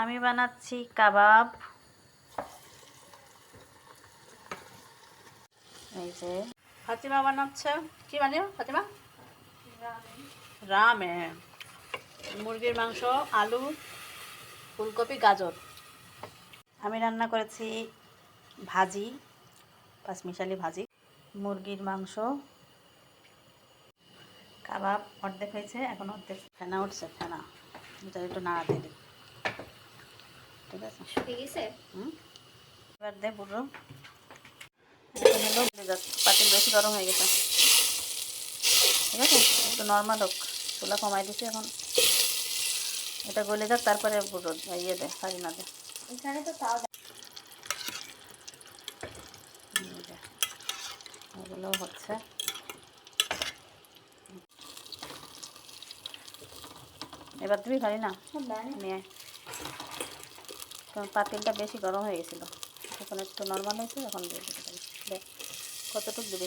আমি বানাচ্ছি কাবাব। এই যে। ফাতিমা বানাচ্ছে। কি বানিও ফাতিমা? রামেন মুরগির মাংস, আলু, ফুলকপি, গাজর। আমি রান্না করেছি ভাজি পাঁচমিশালি ভাজি। মুরগির মাংস। কাবাব অর্ধেক হয়েছে, এখন অর্ধেক ফেনা উঠছে, ফেনা। এটা একটু নাড়া দিই। ঠিক আছে ঠিক আছে হুম এবার দে পুরো পাতিল বেশি গরম হয়ে গেছে। ঠিক আছে? একটু নর্মাল হোক। চুলা কমাই এখন। এটা গলে যাক তারপরে পুরো ইয়ে দে ফারিনা দে। এখানে তো তাও এগুলো হচ্ছে। এবার তুমি খালি না নিয়ে। কারণ পাতিলটা বেশি গরম হয়ে গেছিল। এখন একটু নর্মাল হয়েছে এখন দিয়ে দিতে পারি। কতটুকু দিবি?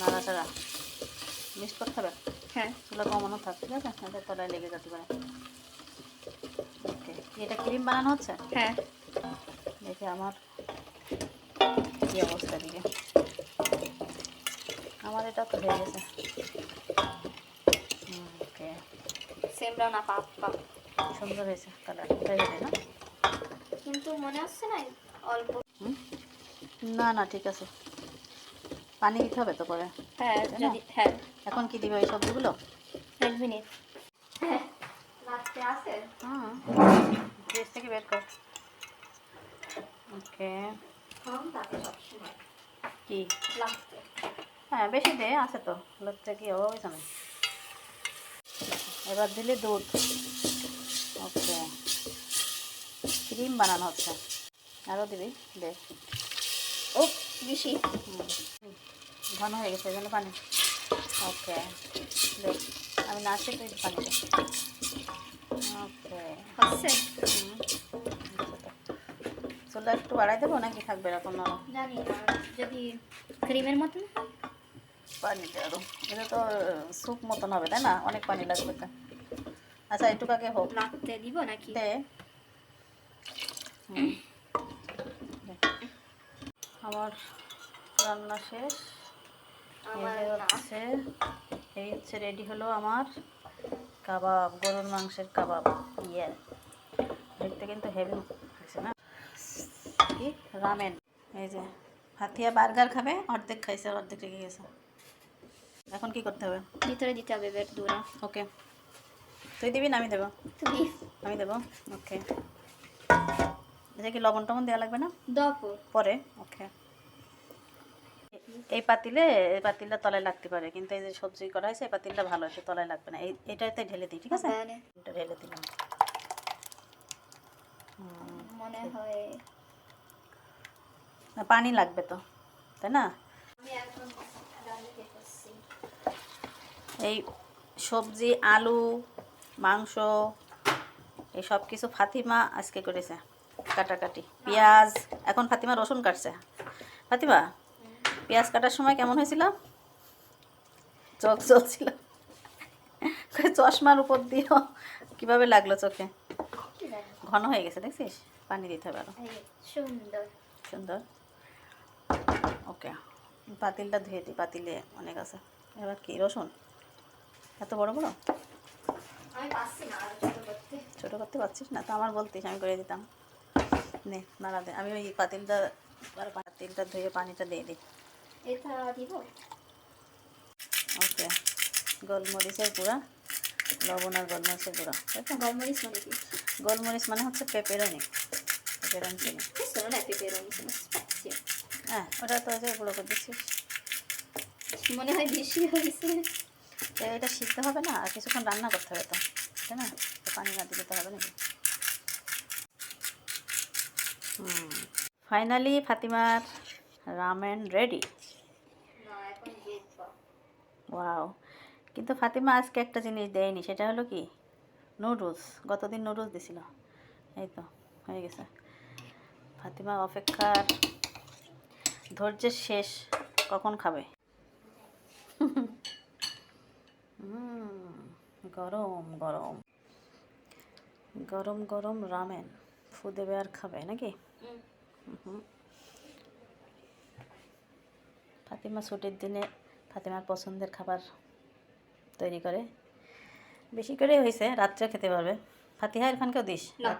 নাড়াচাড়া। করতে হবে? হ্যাঁ। চুলা কমানো থাক ঠিক আছে? এদের তলায় লেগে যেতে পারে। এটা ক্রিম বানানো হচ্ছে? হ্যাঁ। দেখি আমার কি অবস্থা দিকে আমার এটা তো হয়ে গেছে। ওকে সেম রাও না পাপ পাপ। সুন্দর হয়েছে কালার এটাই হবে না? কিন্তু মনে হচ্ছে না অল্প। না না ঠিক আছে। পানি দিতে হবে তো পরে হ্যাঁ যদি হ্যাঁ। এখন কি দিবে ওই সবজিগুলো এক মিনিট। হ্যাঁ আছে। হুম ফ্রিজ থেকে বের কর। ওকে। কি? লাস্টে। হ্যাঁ বেশি দে আছে তো। লোকটা কি অভাব এবার দিলে দুধ। ওকে ক্রিম বানানো হচ্ছে। আরও দিবি দে। ও বেশি। ঘন হয়ে গেছে জন্য পানি। ওকে দে। আমি নাচে তুই পানি দে। ওকে। হচ্ছে? চুলা একটু বাড়াই দেবো নাকি থাকবে এরকম নরম জানি যদি ক্রিমের মতন? পানিতে আরও। এটা তো স্যুপ মতন হবে তাই না? অনেক পানি লাগবে তা। আচ্ছা একটু কাকে হোক নাড়তে দিব নাকি? দে। আমার রান্না শেষ। হচ্ছে এই হচ্ছে রেডি হলো আমার কাবাব গরুর মাংসের কাবাব। ইয়ে দেখতে কিন্তু হেভি হয়েছে না? কি? রামেন এই যে হাতিয়া বার্গার খাবে অর্ধেক খাইছে অর্ধেক রেখে গেছে। এখন কি করতে হবে? ভিতরে দিতে হবে দূরা। ওকে তুই দিবি না আমি দেবো। আমি দেবো? ওকে। এটা কি লবণ টবণ দেওয়া লাগবে না? পরে? ওকে। এই পাতিলে এই পাতিলটা তলায় লাগতে পারে কিন্তু এই যে সবজি করা হয়েছে এই পাতিলটা ভালো আছে তলায় লাগবে না। এই এটাতে ঢেলে দিই ঠিক আছে? হ্যাঁ এটা ঢেলে দিলাম। মনে হয়। না, পানি লাগবে তো তাই না? এই সবজি আলু মাংস এই সব কিছু ফাতিমা আজকে করেছে কাটাকাটি। পেঁয়াজ এখন ফাতিমা রসুন কাটছে। ফাতিমা পেঁয়াজ কাটার সময় কেমন হয়েছিল? চোখ চলছিল চশমার উপর দিয়েও কীভাবে লাগল চোখে? ঘন হয়ে গেছে দেখছিস? পানি দিতে হবে আরও। সুন্দর। সুন্দর। ওকে পাতিলটা ধুয়ে দিই পাতিলে অনেক আছে। এবার কি রসুন? এত বড় বড়? ছোট করতে। পারছিস না? তো আমার বলতিস আমি করে দিতাম। নে নাড়া দে আমি ওই পাতিলটা পাতিলটা ধুয়ে পানিটা দিয়ে দিই। ওকে গোলমরিচের গুঁড়া লবণ আর গোলমরিচের গুঁড়া গলমরিচ মানে কি? গোলমরিচ মানে হচ্ছে পেপারনি পেপারনি চিনি। পেপারনি হ্যাঁ ওটা তো গুঁড়ো করে দিচ্ছিস। মনে হয় বেশি হয়েছে। এটা শিখতে হবে না, আর কিছুক্ষণ রান্না করতে হবে তো। তাই না? পানি না দিতে হবে নাকি? ফাইনালি ফাতিমার রামেন রেডি ওয়াও কিন্তু ফাতিমা আজকে একটা জিনিস দেয়নি, সেটা হলো কি? নুডলস গতদিন নুডলস দিছিল। এই তো, হয়ে গেছে। ফাতিমা অপেক্ষার ধৈর্যের শেষ কখন খাবে হুম, গরম গরম। গরম গরম রামেন। ফু দেবে আর খাবে নাকি। ফাতিমা ছুটির দিনে ফাতিমার পছন্দের খাবার তৈরি করে। বেশি করেই হয়েছে রাত্রে খেতে পারবে। ফাতিহা ইরফানকেও দিস? না।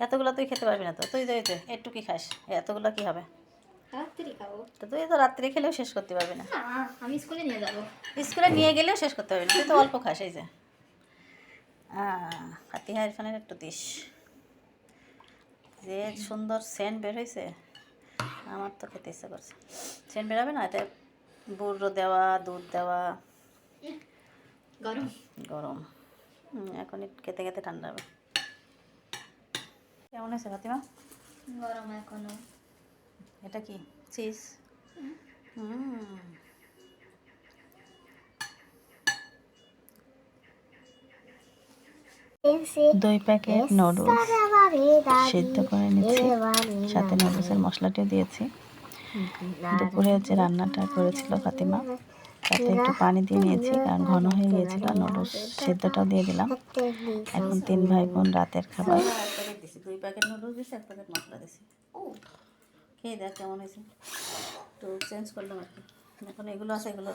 এতগুলো তুই খেতে পারবি না তো? তুই যাই তো একটু কি খাস। এতগুলো কি হবে? তো তুই তো রাত্রে খেলেও শেষ করতে পারবি না আমি স্কুলে নিয়ে যাব। স্কুলে নিয়ে গেলেও শেষ করতে পারবি না। তুই তো অল্প খাস এই যে। ফাতিহা ইরফানের একটু দিস যে সুন্দর সেন্ট বের হয়েছে আমার তো খেতে ইচ্ছা করছে। সেন্ট বেরোবে না? এতে বুড়ো দেওয়া দুধ দেওয়া। গরম। গরম। এখন একটু খেতে খেতে ঠান্ডা হবে। কেমন হয়েছে ফাতিমা? গরম এখনও। এটা কি? চিজ? হুম। দুই প্যাকেট নুডলস সিদ্ধ করে নিচ্ছি। সাথে নুডলসের মশলাটিও দিয়েছি। দুপুরে যে রান্নাটা করেছিল ফাতিমা, তাতে একটু পানি দিয়ে নিয়েছি, কারণ ঘন হয়ে গিয়েছিল। নুডলস সিদ্ধটাও দিয়ে দিলাম। এখন তিন ভাই বোন রাতের খাবার। দুই প্যাকেট নুডলস দিছি, এক প্যাকেট মশলা দিছি। খেয়ে দেখ কেমন হয়েছে। একটু চেঞ্জ করলাম আর কি। এখন এগুলো আছে, এগুলো।